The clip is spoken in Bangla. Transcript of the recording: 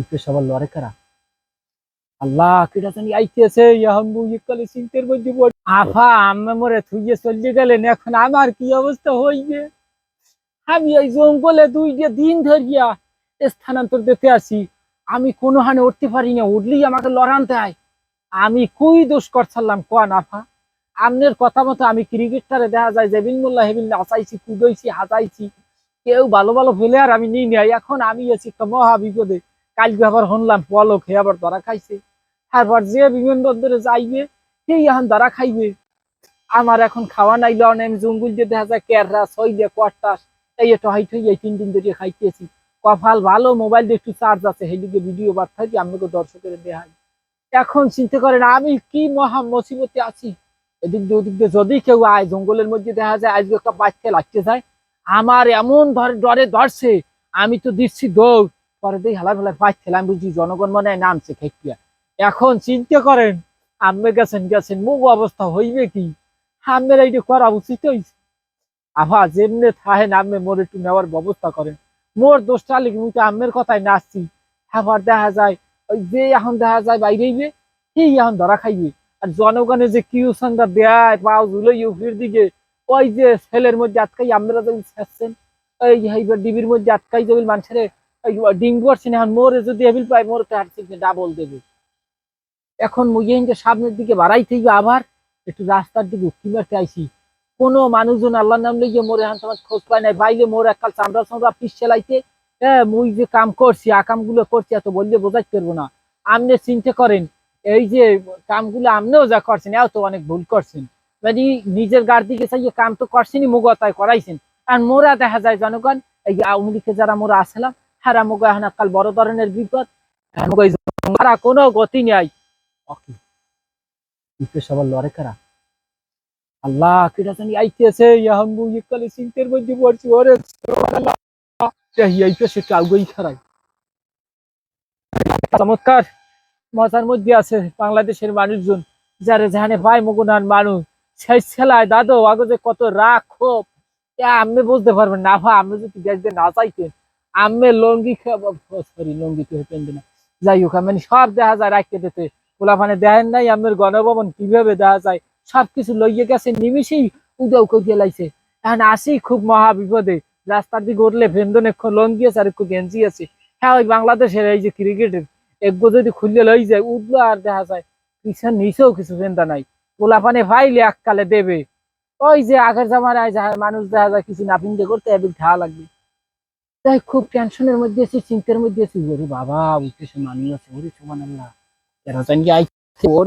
ইপে আল্লাহ কেটা আইতেছে কালে মধ্যে আফা, আম্মা মরে থুইয়ে গেলেন, এখন আমার কি অবস্থা হইবে? আমি জঙ্গলে দুই যে দিন ধরিয়া স্থানান্তর দিতে আসি। আমি কোনো হানে উঠতে পারি না, উঠলেই আমাকে লড়ানতে হয় আমি কুই দোষ করছাল্লাম কোয়া নাফা আমনের কথা মতো আমি ক্রিকেটটারে দেখা যায়, জেবিন মোল্লা, হেবিন আসাইছি কুদইছি হাতাইছি কেউ ভালো ভালো প্লেয়ার আমি নিই নাই, এখন আমি আছি একটা কালকে আবার শুনলাম পলক হে আবার ধরা খাইছে। তারপর যে বিমানবন্দরে যাইবে, সেই এখন ধরা খাইবে। আমার এখন খাওয়া নাই, লন আমি জঙ্গল দেখা যায়, কেররা সইলে কোয়াটাস এই হাইট হয়ে এই তিন দিন ধরে খাইতেছি। কপাল ভালো, মোবাইল একটু চার্জ আছে সেদিকে ভিডিও বার থাকি আমাকে দর্শকের দেখাই। এখন চিন্তা করেন, আমি কি মহা মুসিবতে আছি? এদিক দিয়ে ওদিক দিয়ে যদি কেউ আয়, জঙ্গলের মধ্যে দেখা যায়, আজকে একটা বাচ্চা লাগতে যায়, আমার এমন ধরে ডরে ধরছে, আমি তো দিচ্ছি দৌড়। পরে দিয়ে হেলা ফেলা পাচ্ছিল আমি বুঝছি জনগণ মনে হয় নামছে খেকিয়া। এখন চিন্তা করেন, আম্মে গেছেন গেছেন মুখ অবস্থা হইবে কি? আম্মের এইটা করা উচিত হয়েছে আভা যেমনে থাহেন আম্মে মোর একটু নেওয়ার ব্যবস্থা করেন। মোর দোষটা লিখে মুই তো আম্মের কথায় নাচছি। আবার দেখা যায়, ওই যে এখন দেখা যায় বাইরেইবে সেই এখন ধরা খাইবে। আর জনগণের যে কিউ সঙ্গা দেয়, পাও ঝুলোই উপরের দিকে, ওই যে ছেলের মধ্যে আটকাই আমরা যেমন ছেঁচছেন ওই হাইবার ডিবির মধ্যে আটকাই যেমন মানুষের এখন মোরে যদি এবিল পাই ডাবল দেবে। এখন সামনের দিকে আবার, একটু রাস্তার দিকে মারতে কোনো মানুষজন আল্লাহ নাম লিখে মোরে তোমার খোঁজ পায় নাই। বাইলে মোর এককাল চামড়া চামড়া পিস হ্যাঁ মুই যে কাম করছি আকামগুলো করছি, এত বললে বোঝাইতে পারব না। আপনি চিন্তা করেন, এই যে কামগুলো আপনিও যা করছেন, এও তো অনেক ভুল করছেন। মানে নিজের গাড় দিকে চাইয়ে কাম তো করছেনই, মুগতায় করাইছেন। আর মোরা দেখা যায়, জনগণ, এই আওয়ামী লীগে যারা মোরা আসলাম হারা এখন এককাল বড় ধরনের বিপদ মুগ এই কোনো গতি নাই। জানি মজার মধ্যে আছে বাংলাদেশের মানুষজন, যারা যেখানে পায় মগুনার মানুষ, সেই ছেলায় দাদু আগে কত রাগ ক্ষোভ আমি বুঝতে পারবেন না ভা আমি যদি দেখতে না চাইতেন। আমি লঙ্গি সরি লঙ্গি তো হতেন না। যাই হোক মানে সব দেখা যায় রাখতে দিতে। পোলাপানে দেখেন নাই আমের গণভবন কীভাবে দেখা যায়? সবকিছু লইয়ে গেছে নিমিশেই উদাও করে লাইছে। এখন আসি খুব মহা বিপদে। রাস্তার দিকে উঠলে ভেন্দন একটু লঙ্গি আছে আর একটু গেঞ্জি আছে। হ্যাঁ ওই বাংলাদেশের এই যে ক্রিকেটের, একগো যদি খুললে লই যায় উঠল আর দেখা যায়। পিছন নিচেও কিছু চিন্তা নাই। পোলাপানে ভাইলে এককালে দেবে। ওই যে আগের জামানায় মানুষ দেখা যায়, কিছু না করতে এবার ঢা লাগবে। তাই খুব টেনশনের মধ্যে আছি, চিন্তার মধ্যে আছি। ওরে বাবা উঠতেছে মানুষ আছে ওরে সমান আল্লাহ এরা জানি ওর